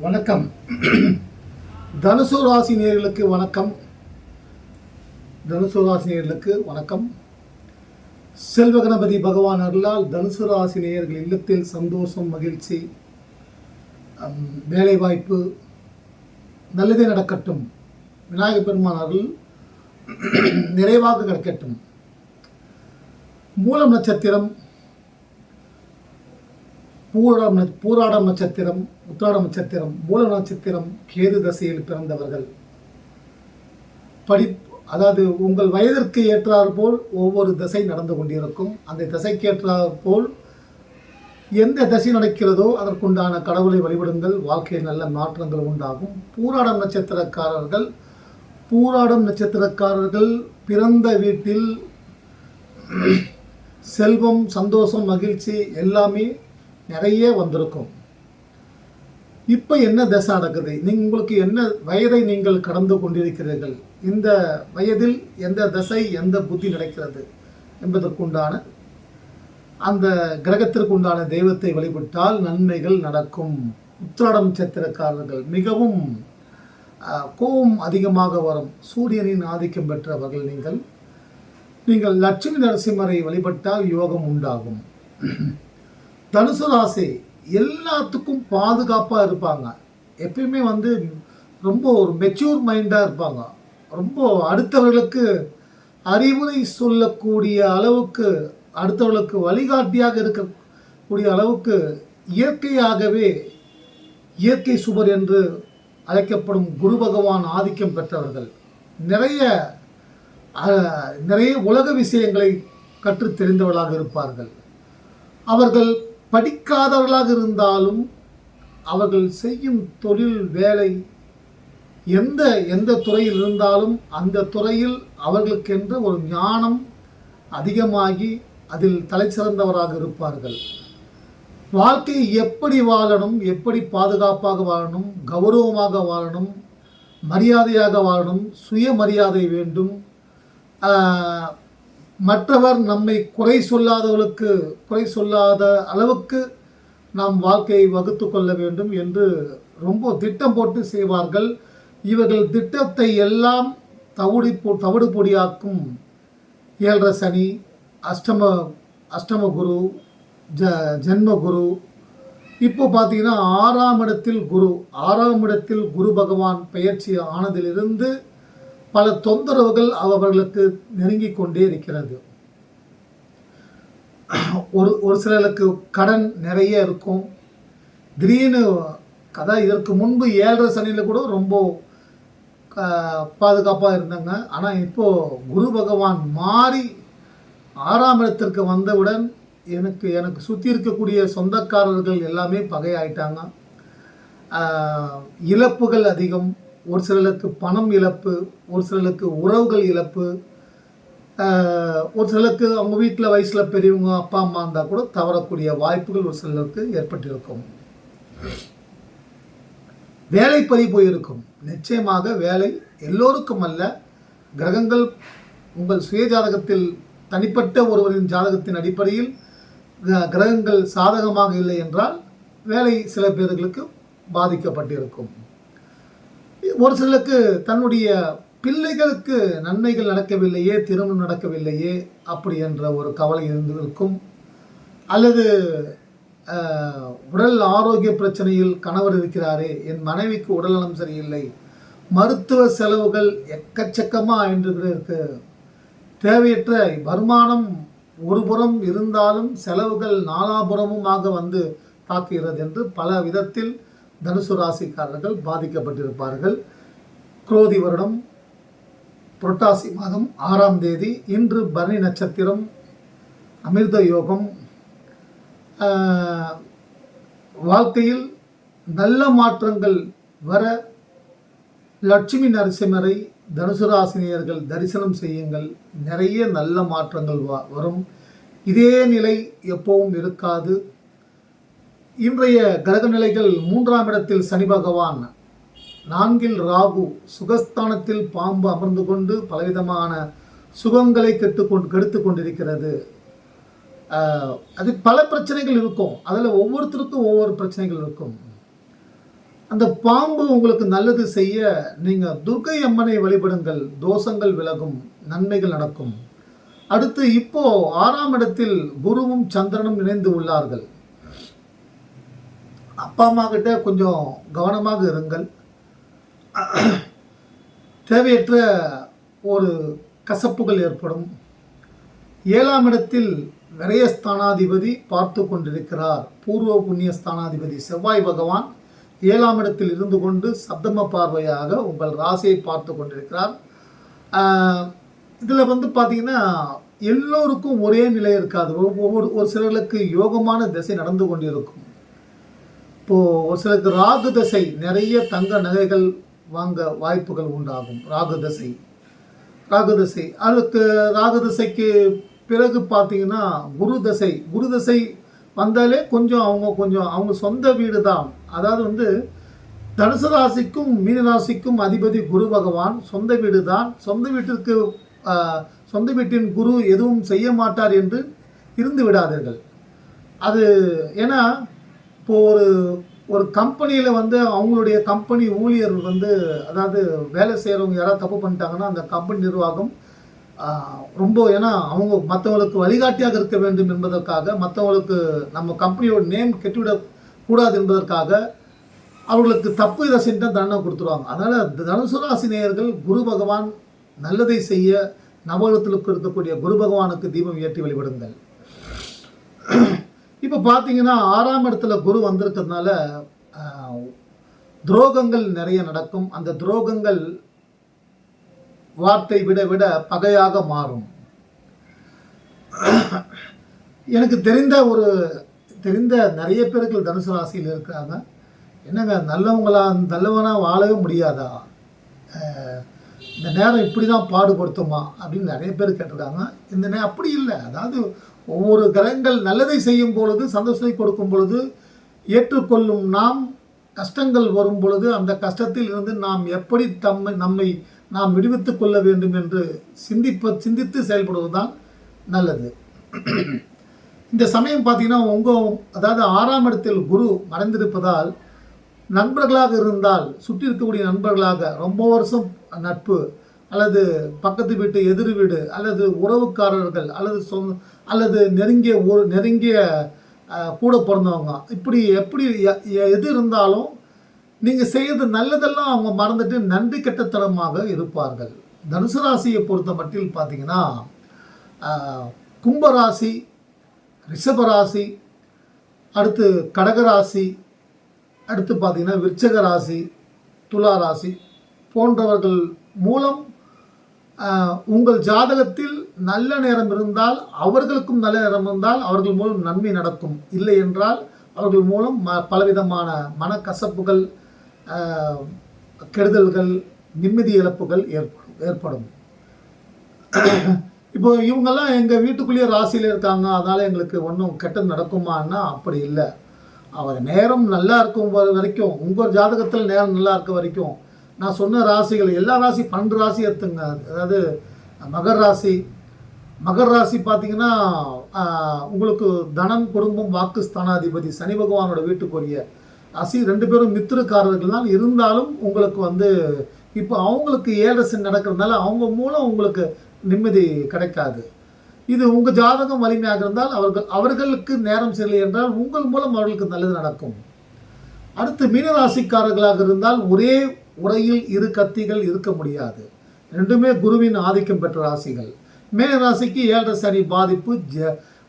வணக்கம். தனுசு ராசி நேர்களுக்கு வணக்கம். தனுசு ராசி நேர்களுக்கு வணக்கம். செல்வ கணபதி பகவான் அருளால் தனுசு ராசி நேயர்கள் இல்லத்தில் சந்தோஷம் மகிழ்ச்சி வேலைவாய்ப்பு நல்லதே நடக்கட்டும். விநாயகப் பெருமான் அருள் நிறைவாக கிடைக்கட்டும் மூலம் நட்சத்திரம் பூராடம் பூராடம் நட்சத்திரம் உத்திராடம் நட்சத்திரம் மூல நட்சத்திரம் கேது தசையில் பிறந்தவர்கள். படி அதாவது உங்கள் வயதிற்கு ஏற்றாற் போல் ஒவ்வொரு திசை நடந்து கொண்டிருக்கும். அந்த திசைக்கு போல் எந்த திசை நடக்கிறதோ அதற்குண்டான கடவுளை வழிபடுங்கள். வாழ்க்கையில் நல்ல மாற்றங்கள் உண்டாகும். பூராடம் நட்சத்திரக்காரர்கள் பூராடம் நட்சத்திரக்காரர்கள் பிறந்த வீட்டில் செல்வம் சந்தோஷம் மகிழ்ச்சி எல்லாமே நிறைய வந்திருக்கும். இப்போ என்ன தசை நடக்குது? உங்களுக்கு என்ன வயதை நீங்கள் கடந்து கொண்டிருக்கிறீர்கள்? இந்த வயதில் எந்த தசை எந்த புத்தி நடக்கிறது என்பதற்குண்டான அந்த கிரகத்திற்கு உண்டான தெய்வத்தை வழிபட்டால் நன்மைகள் நடக்கும். உத்திராடம் நட்சத்திரக்காரர்கள் மிகவும் கோபம் அதிகமாக வரும். சூரியனின் ஆதிக்கம் பெற்றவர்கள் நீங்கள் நீங்கள் லட்சுமி நரசிம்மரை வழிபட்டால் யோகம் உண்டாகும். தனுசு ராசி எல்லாத்துக்கும் பாதுகாப்பாக இருப்பாங்க. எப்பயுமே வந்து ரொம்ப ஒரு மெச்சூர் மைண்டாக இருப்பாங்க. ரொம்ப அடுத்தவர்களுக்கு அறிவுரை சொல்லக்கூடிய அளவுக்கு அடுத்தவர்களுக்கு வழிகாட்டியாக இருக்கக்கூடிய அளவுக்கு இயற்கையாகவே இயற்கை சுவர் என்று அழைக்கப்படும் குரு பகவான் ஆதிக்கம் பெற்றவர்கள். நிறைய நிறைய உலக விஷயங்களை கற்று தெரிந்தவர்களாக இருப்பார்கள். அவர்கள் படிக்காதவர்களாக இருந்தாலும் அவர்கள் செய்யும் தொழில் வேலை எந்த எந்த துறையில் இருந்தாலும் அந்த துறையில் அவர்களுக்கென்று ஒரு ஞானம் அதிகமாகி அதில் தலைசிறந்தவராக இருப்பார்கள். வாழ்க்கையை எப்படி வாழணும் எப்படி பாதுகாப்பாக வாழணும் கௌரவமாக வாழணும் மரியாதையாக வாழணும் சுயமரியாதை வேண்டும் மற்றவர் நம்மை குறை சொல்லாதவர்களுக்கு குறை சொல்லாத அளவுக்கு நாம் வாழ்க்கையை வகுத்து கொள்ள வேண்டும் என்று ரொம்ப திட்டம் போட்டு செய்வார்கள். இவர்கள் திட்டத்தை எல்லாம் தவிடு பொ தவிடு பொடியாக்கும் ஏழரை சனி அஷ்டம அஷ்டம குரு ஜ ஜென்ம குரு. இப்போ பார்த்தீங்கன்னா ஆறாம் இடத்தில் குரு ஆறாம் இடத்தில் குரு பகவான் பெயர்ச்சி ஆனதிலிருந்து பல தொந்தரவுகள் அவர்களுக்கு நெருங்கிக் கொண்டே இருக்கிறது. ஒரு ஒரு சிலருக்கு கடன் நிறைய இருக்கும். திடீர்னு அதான் இதற்கு முன்பு ஏழரை சனியில் கூட ரொம்ப பாதுகாப்பாக இருந்தாங்க. ஆனால் இப்போது குரு பகவான் மாறி ஆறாம் இடத்திற்கு வந்தவுடன் எனக்கு எனக்கு சுற்றி இருக்கக்கூடிய சொந்தக்காரர்கள் எல்லாமே பகையாயிட்டாங்க. இழப்புகள் அதிகம். ஒரு சிலருக்கு பணம் இழப்பு ஒரு சிலருக்கு உறவுகள் இழப்பு ஒரு சிலருக்கு அவங்க வீட்டில் வயசில் பெரியவங்க அப்பா அம்மா இருந்தால் கூட தவறக்கூடிய வாய்ப்புகள் ஒரு சிலருக்கு ஏற்பட்டிருக்கும். வேலை பறி போயிருக்கும். நிச்சயமாக வேலை எல்லோருக்கும் அல்ல. கிரகங்கள் உங்கள் சுய ஜாதகத்தில் தனிப்பட்ட ஒருவரின் ஜாதகத்தின் அடிப்படையில் கிர- கிரகங்கள் சாதகமாக இல்லை என்றால் வேலை சில பேர்களுக்கு பாதிக்கப்பட்டிருக்கும். ஒரு சிலருக்கு தன்னுடைய பிள்ளைகளுக்கு நன்மைகள் நடக்கவில்லையே திருமணம் நடக்கவில்லையே அப்படி என்ற ஒரு கவலை இருந்திருக்கும். அல்லது உடல் ஆரோக்கிய பிரச்சனையில் கணவர் இருக்கிறாரே என் மனைவிக்கு உடல்நலம் சரியில்லை மருத்துவ செலவுகள் எக்கச்சக்கமாக என்று இருக்கு தேவையற்ற வருமானம் ஒரு புறம் இருந்தாலும் செலவுகள் நாலாபுறமுமாக வந்து தாக்குகிறது என்று பல விதத்தில் தனுசு ராசிக்காரர்கள் பாதிக்கப்பட்டிருப்பார்கள். குரோதி வருடம் புரட்டாசி மாதம் ஆறாம் தேதி இன்று பரணி நட்சத்திரம் அமிர்த யோகம் வாழ்க்கையில் நல்ல மாற்றங்கள் வர லட்சுமி நரசிம்மரை தனுசு ராசினியர்கள் தரிசனம் செய்யுங்கள். நிறைய நல்ல மாற்றங்கள் வ- வரும். இதே நிலை எப்பவும் இருக்காது. இன்றைய கிரக நிலைகள் மூன்றாம் இடத்தில் சனி பகவான் நான்கில் ராகு சுகஸ்தானத்தில் பாம்பு அமர்ந்து கொண்டு பலவிதமான சுகங்களை கெட்டுக்கொண்டு கெடுத்து கொண்டிருக்கிறது. அது பல பிரச்சனைகள் இருக்கும். அதில் ஒவ்வொருத்தருக்கும் ஒவ்வொரு பிரச்சனைகள் இருக்கும். அந்த பாம்பு உங்களுக்கு நல்லது செய்ய நீங்கள் துர்க்கை அம்மனை வழிபடுங்கள். தோஷங்கள் விலகும். நன்மைகள் நடக்கும். அடுத்து இப்போ ஆறாம் இடத்தில் குருவும் சந்திரனும் இணைந்து உள்ளார்கள். அப்பா அம்மா கிட்ட கொஞ்சம் கவனமாக இருங்கள். தேவையற்ற ஒரு கசப்புகள் ஏற்படும். ஏழாம் இடத்தில் விரய ஸ்தானாதிபதி பார்த்து கொண்டிருக்கிறார். பூர்வ புண்ணிய ஸ்தானாதிபதி செவ்வாய் பகவான் ஏழாம் இடத்தில் இருந்து கொண்டு சப்தம பார்வையாக உங்கள் ராசியை பார்த்து கொண்டிருக்கிறார். இதில் வந்து பார்த்தீங்கன்னா எல்லோருக்கும் ஒரே நிலை இருக்காது. ஒவ்வொரு ஒரு சிலர்களுக்கு யோகமான திசை நடந்து கொண்டிருக்கும். இப்போது ஒரு சிலருக்கு ராகு தசை நிறைய தங்க நகைகள் வாங்க வாய்ப்புகள் உண்டாகும். ராகு தசை. ராகு தசை. அதுக்கு ராகு தசைக்கு பிறகு பார்த்தீங்கன்னா குரு தசை. குரு தசை வந்தாலே கொஞ்சம் அவங்க கொஞ்சம் அவங்க சொந்த வீடு தான். அதாவது வந்து தனுசு ராசிக்கும் மீன ராசிக்கும் அதிபதி குரு பகவான் சொந்த வீடு தான். சொந்த வீட்டிற்கு சொந்த வீட்டின் குரு எதுவும் செய்ய மாட்டார் என்று இருந்து விடாதீர்கள். அது ஏன்னா இப்போ ஒரு ஒரு கம்பெனியில் வந்து அவங்களுடைய கம்பெனி ஊழியர் வந்து அதாவது வேலை செய்கிறவங்க யாராவது தப்பு பண்ணிட்டாங்கன்னா அந்த கம்பெனி நிர்வாகம் ரொம்ப ஏன்னா அவங்க மற்றவங்களுக்கு வழிகாட்டியாக இருக்க வேண்டும் என்பதற்காக மற்றவங்களுக்கு நம்ம கம்பெனியோட நேம் கெட்டுவிடக்கூடாது என்பதற்காக அவர்களுக்கு தப்பு இதை செஞ்சால் தண்டனை கொடுத்துருவாங்க. அதனால் தனுசு ராசி நேயர்கள் குரு பகவான் நல்லதை செய்ய நவகத்துக்கு இருக்கக்கூடிய குரு பகவானுக்கு தீபம் ஏற்றி வழிபடுங்கள். இப்போ பார்த்தீங்கன்னா ஆறாம் இடத்துல குரு வந்திருக்கிறதுனால துரோகங்கள் நிறைய நடக்கும். அந்த துரோகங்கள் வார்த்தை விட விட பகையாக மாறும். எனக்கு தெரிந்த ஒரு தெரிந்த நிறைய பேர்கள் தனுசு ராசியில் இருக்கிறாங்க என்னங்க நல்லவங்களா நல்லவனாக வாழவே முடியாதா? இந்த நேரம் இப்படி தான் பாடுபடுத்துமா அப்படின்னு நிறைய பேர் கேட்டிருக்காங்க. இந்த நே அப்படி இல்லை. அதாவது ஒவ்வொரு கிரகங்கள் நல்லதை செய்யும் பொழுது சந்தோஷத்தை கொடுக்கும் பொழுது ஏற்றுக்கொள்ளும் நாம் கஷ்டங்கள் வரும் பொழுது அந்த கஷ்டத்தில் இருந்து நாம் எப்படி தம்மை நம்மை நாம் விடுவித்துக் கொள்ள வேண்டும் என்று சிந்திப்ப சிந்தித்து செயல்படுவது தான் நல்லது. இந்த சமயம் பார்த்தீங்கன்னா உங்கள் அதாவது ஆறாம் இடத்தில் குரு மறைந்திருப்பதால் நண்பர்களாக இருந்தால் சுற்றி இருக்கக்கூடிய நண்பர்களாக ரொம்ப வருஷம் நட்பு அல்லது பக்கத்து வீட்டு எதிர் வீடு அல்லது உறவுக்காரர்கள் அல்லது சொந்த அல்லது நெருங்கிய ஒரு நெருங்கிய கூட பிறந்தவங்க. இப்படி எப்படி எ- எது இருந்தாலும் நீங்கள் செய்யறது நல்லதெல்லாம் அவங்க மறந்துட்டு நன்றி கெட்டத்தனமாக இருப்பார்கள். தனுசு ராசியை பொறுத்த மட்டில் பார்த்தீங்கன்னா கும்பராசி ரிஷபராசி அடுத்து கடகராசி அடுத்து பார்த்தீங்கன்னா விருச்சக ராசி துலா ராசி போன்றவர்கள் மூலம் உங்கள் ஜாதகத்தில் நல்ல நேரம் இருந்தால் அவர்களுக்கும் நல்ல நேரம் இருந்தால் அவர்கள் மூலம் நன்மை நடக்கும். இல்லை என்றால் அவர்கள் மூலம் ம பலவிதமான மனக்கசப்புகள் கெடுதல்கள் நிம்மதி இழப்புகள் ஏற்படும் ஏற்படும். இப்போ இவங்கெல்லாம் எங்கள் வீட்டுக்குள்ளேயே ராசியில் இருக்காங்க. அதனால் எங்களுக்கு ஒன்றும் கெட்டது நடக்குமான்னா அப்படி இல்லை. அவர் நேரம் நல்லா இருக்கும் வரைக்கும். உங்கள் ஜாதகத்தில் நேரம் நல்லா இருக்க வரைக்கும் நான் சொன்ன ராசிகள் எல்லா ராசி பன்னெண்டு ராசி எடுத்துங்க. அதாவது மகர் ராசி. மகர் ராசி பார்த்தீங்கன்னா உங்களுக்கு தனம் குடும்பம் வாக்கு ஸ்தானாதிபதி சனி பகவானோட வீட்டுக்குரிய ராசி. ரெண்டு பேரும் மித்திரக்காரர்கள் தான். இருந்தாலும் உங்களுக்கு வந்து இப்போ அவங்களுக்கு ஏழரசன் நடக்கிறதுனால அவங்க மூலம் உங்களுக்கு நிம்மதி கிடைக்காது. இது உங்கள் ஜாதகம் வலிமையாக இருந்தால் அவர்கள் அவர்களுக்கு நேரம் சரியில்லை என்றால் உங்கள் மூலம் அவர்களுக்கு நல்லது நடக்கும். அடுத்து மீனராசிக்காரர்களாக இருந்தால் ஒரே உரையில் இரு கத்திகள் இருக்க முடியாது. ரெண்டுமே குருவின் ஆதிக்கம் பெற்ற ராசிகள். மே ராசிக்கு ஏழரை சனி பாதிப்பு ஜ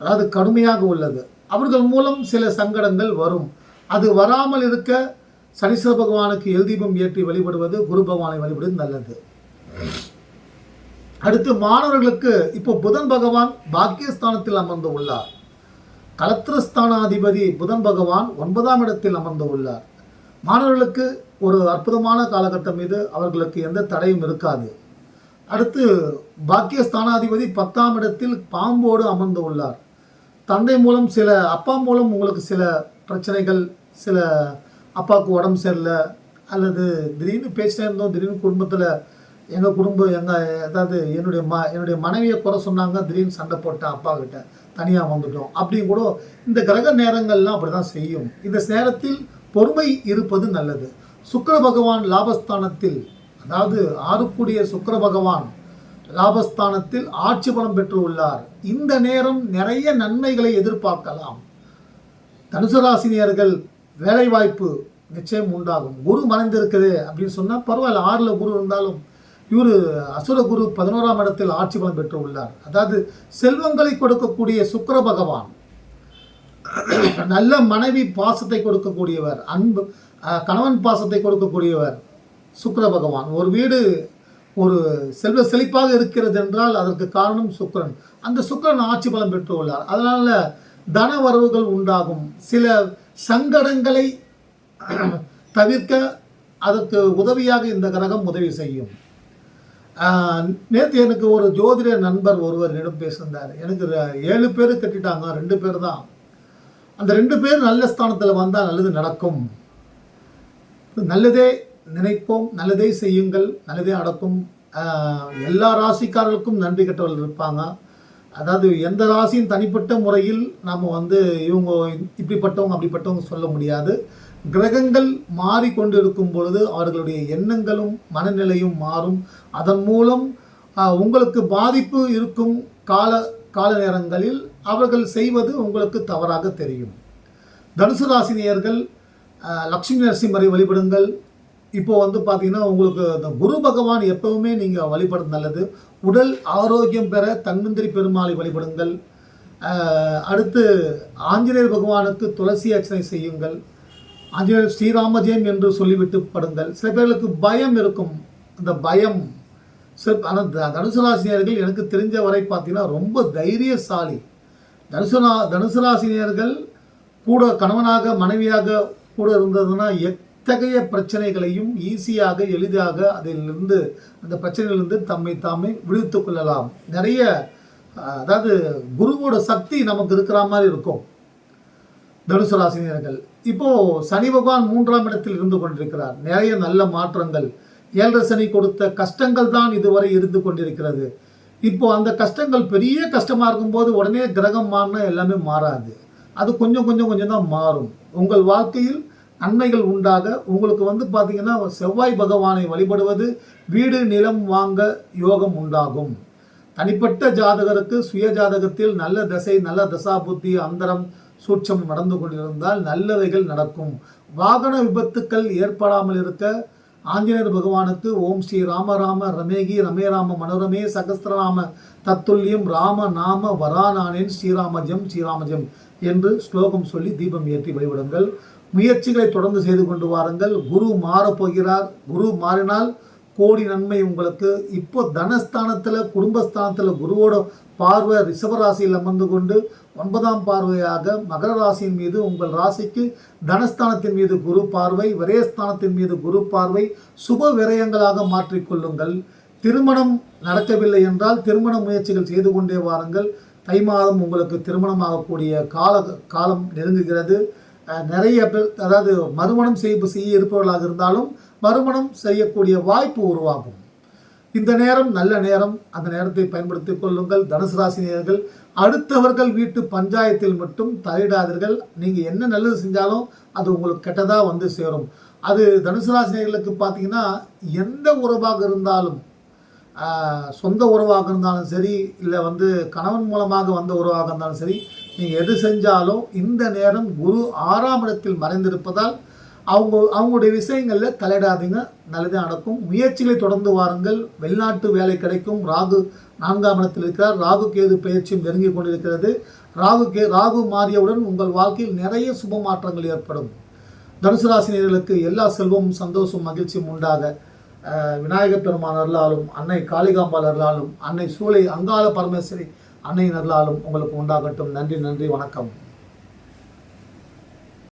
அதாவது கடுமையாக உள்ளது. அவர்கள் மூலம் சில சங்கடங்கள் வரும். அது வராமல் இருக்க சனீஸ்வர பகவானுக்கு எல்தீபம் ஏற்றி வழிபடுவது குரு பகவானை வழிபடுவது நல்லது. அடுத்து மாணவர்களுக்கு இப்போ புதன் பகவான் பாக்கியஸ்தானத்தில் அமர்ந்து உள்ளார். கலத்திரஸ்தானாதிபதி புதன் பகவான் ஒன்பதாம் இடத்தில் அமர்ந்து உள்ளார். மாணவர்களுக்கு ஒரு அற்புதமான காலகட்டம் மீது அவர்களுக்கு எந்த தடையும் இருக்காது. அடுத்து பாக்கியஸ்தானாதிபதி பத்தாம் இடத்தில் பாம்போடு அமர்ந்து உள்ளார். தந்தை மூலம் சில அப்பா மூலம் உங்களுக்கு சில பிரச்சனைகள் சில அப்பாவுக்கு உடம்பு சரியில்லை அல்லது திடீர்னு பேசினே இருந்தோம் திடீர்னு குடும்பத்தில் எங்கள் குடும்பம் எங்கள் ஏதாவது என்னுடைய ம என்னுடைய மனைவியை குறை சொன்னாங்க திடீர்னு சண்டை போட்டேன் அப்பா கிட்ட தனியாக வந்துட்டோம் அப்படி கூட இந்த கிரக நேரங்கள்லாம் அப்படி தான் செய்யும். இந்த நேரத்தில் பொறுமை இருப்பது நல்லது. சுக்கர பகவான் லாபஸ்தானத்தில் அதாவது ஆறுக்குடிய சுக்கர பகவான் லாபஸ்தானத்தில் ஆட்சி பலம் பெற்று உள்ளார் இந்த நேரம் நிறைய நன்மைகளை எதிர்பார்க்கலாம். தனுசு ராசினியர்கள் வேலைவாய்ப்பு நிச்சயம் உண்டாகும். குரு மறைந்திருக்குது அப்படின்னு சொன்னால் பரவாயில்ல ஆறில் குரு இருந்தாலும் இவர் அசுர குரு பதினோராம் இடத்தில் ஆட்சி பலம் பெற்று உள்ளார் அதாவது செல்வங்களை கொடுக்கக்கூடிய சுக்கர பகவான் நல்ல மனைவி பாசத்தை கொடுக்கக்கூடியவர் அன்பு கணவன் பாசத்தை கொடுக்கக்கூடியவர் சுக்கர பகவான். ஒரு வீடு ஒரு செல்வ செழிப்பாக இருக்கிறது என்றால் அதற்கு காரணம் சுக்கரன். அந்த சுக்கரன் ஆட்சி பலம் பெற்று உள்ளார் அதனால தன வரவுகள் உண்டாகும். சில சங்கடங்களை தவிர்க்க அதற்கு உதவியாக இந்த கிரகம் உதவி செய்யும். நேற்று எனக்கு ஒரு ஜோதிட நண்பர் ஒருவர் என்னிடம் பேசியிருந்தார். எனக்கு ஏழு பேர் கட்டிட்டாங்க. ரெண்டு பேர் தான். அந்த ரெண்டு பேர் நல்ல ஸ்தானத்தில் வந்தால் நல்லது நடக்கும். நல்லதே நினைப்போம் நல்லதே செய்யுங்கள் நல்லதே நடக்கும். எல்லா ராசிக்காரர்களுக்கும் நன்றி கெட்டவர்கள் இருப்பாங்க. அதாவது எந்த ராசியும் தனிப்பட்ட முறையில் நாம் வந்து இவங்க இப்படிப்பட்டவங்க அப்படிப்பட்டவங்க சொல்ல முடியாது. கிரகங்கள் மாறிக்கொண்டு இருக்கும் பொழுது அவர்களுடைய எண்ணங்களும் மனநிலையும் மாறும். அதன் மூலம் உங்களுக்கு பாதிப்பு இருக்கும் கால கால நேரங்களில் அவர்கள் செய்வது உங்களுக்கு தவறாக தெரியும். தனுசு ராசினியர்கள் லக்ஷ்மி நரசிம்மரை வழிபடுங்கள். இப்போது வந்து பார்த்தீங்கன்னா உங்களுக்கு இந்த குரு பகவான் எப்பவுமே நீங்கள் வழிபடுறது நல்லது. உடல் ஆரோக்கியம் பெற தன்மந்திரி பெருமாளை வழிபடுங்கள். அடுத்து ஆஞ்சநேயர் பகவானுக்கு துளசி அர்ச்சனை செய்யுங்கள். ஆஞ்சநேயர் ஸ்ரீராமஜெயம் என்று சொல்லிவிட்டு படுங்கள். சில பேர்களுக்கு பயம் இருக்கும். அந்த பயம் சார் ஆனால் த- தனுசு ராசினியர்கள் எனக்கு தெரிஞ்ச வரை பார்த்தீங்கன்னா ரொம்ப தைரியசாலி. தனுசு தனுசு ராசினியர்கள் கூட கணவனாக மனைவியாக கூட இருந்ததுன்னா எத்தகைய பிரச்சனைகளையும் ஈஸியாக எளிதாக அதிலிருந்து அந்த பிரச்சனையிலிருந்து தம்மை தாமே விடுவித்துக் கொள்ளலாம். நிறைய அதாவது குருவோட சக்தி நமக்கு இருக்கிற மாதிரி இருக்கும். தனுசு ராசினியர்கள் இப்போது சனி பகவான் மூன்றாம் இடத்தில் இருந்து கொண்டிருக்கிறார். நிறைய நல்ல மாற்றங்கள். ஏழரை சனி கொடுத்த கஷ்டங்கள் தான் இதுவரை இருந்து கொண்டிருக்கிறது. இப்போ அந்த கஷ்டங்கள் பெரிய கஷ்டமாக இருக்கும்போது உடனே கிரகம் மாறினா எல்லாமே மாறாது. அது கொஞ்சம் கொஞ்சம் கொஞ்சம் தான் மாறும். உங்கள் வாழ்க்கையில் நன்மைகள் உண்டாக உங்களுக்கு வந்து பார்த்தீங்கன்னா செவ்வாய் பகவானை வழிபடுவது வீடு நிலம் வாங்க யோகம் உண்டாகும். தனிப்பட்ட ஜாதகருக்கு சுய ஜாதகத்தில் நல்ல தசை நல்ல தசா புத்தி அந்தரம் சூட்சம் நடந்து கொண்டிருந்தால் நல்லவைகள் நடக்கும். வாகன விபத்துக்கள் ஏற்படாமல் இருக்க ஆஞ்சநேயர் பகவானுக்கு ஓம் ஸ்ரீ ராம ராம ரமேகி ரமே ராம மனோரமே சகஸ்திரராம தத்துல்யம் ராம நாம வரானானேன் ஸ்ரீராமஜம் ஸ்ரீராமஜம் என்று ஸ்லோகம் சொல்லி தீபம் ஏற்றி வழிபடுங்கள். முயற்சிகளை தொடர்ந்து செய்து கொண்டு வாருங்கள். குரு மாறப்போகிறார் குரு மாறினால் கோடி நன்மை உங்களுக்கு. இப்போ தனஸ்தானத்தில் குடும்பஸ்தானத்தில் குருவோட பார்வை ரிஷபராசியில் அமர்ந்து கொண்டு ஒன்பதாம் பார்வையாக மகர ராசியின் மீது உங்கள் ராசிக்கு தனஸ்தானத்தின் மீது குரு பார்வை விரயஸ்தானத்தின் மீது குரு பார்வை சுப விரயங்களாக மாற்றிக்கொள்ளுங்கள் திருமணம் நடக்கவில்லை என்றால் திருமண முயற்சிகள் செய்து கொண்டே வாருங்கள். தை மாதம் உங்களுக்கு திருமணமாகக்கூடிய கால காலம் நெருங்குகிறது. நிறைய பேர் அதாவது மறுமணம் செய்ய செய்ய இருப்பவர்களாக இருந்தாலும் மறுமணம் செய்யக்கூடிய வாய்ப்பு உருவாகும். இந்த நேரம் நல்ல நேரம். அந்த நேரத்தை பயன்படுத்திக் கொள்ளுங்கள். தனுசு ராசினியர்கள் அடுத்தவர்கள் வீட்டு பஞ்சாயத்தில் மட்டும் தலையிடாதீர்கள். நீங்கள் என்ன நல்லது செஞ்சாலும் அது உங்களுக்கு கெட்டதாக வந்து சேரும். அது தனுசு ராசினியர்களுக்கு பார்த்தீங்கன்னா எந்த உறவாக இருந்தாலும் சொந்த உறவாக இருந்தாலும் சரி இல்லை வந்து கணவன் மூலமாக வந்த உறவாக இருந்தாலும் சரி நீங்கள் எது செஞ்சாலும் இந்த நேரம் குரு ஆறாம் இடத்தில் மறைந்திருப்பதால் அவங்க அவங்களுடைய விஷயங்களில் தலையிடாதீங்க. நல்லதே நடக்கும். முயற்சிகளை தொடர்ந்து வாருங்கள். வெளிநாட்டு வேலை கிடைக்கும். ராகு நான்காம் இடத்தில் இருக்கிறார். ராகு கேது பயிற்சியும் நெருங்கி கொண்டிருக்கிறது. ராகு கே ராகு மாறியவுடன் உங்கள் வாழ்க்கையில் நிறைய சுப மாற்றங்கள் ஏற்படும். தனுசு ராசினியர்களுக்கு எல்லா செல்வமும் சந்தோஷம் மகிழ்ச்சியும் உண்டாக. விநாயகப் பெருமான் அருளாலும் அன்னை காளிகாம்பால் அருளாலும் அன்னை சூளை அங்காள பரமேஸ்வரி அன்னை அருளாலும் உங்களுக்கு உண்டாகட்டும். நன்றி நன்றி வணக்கம்.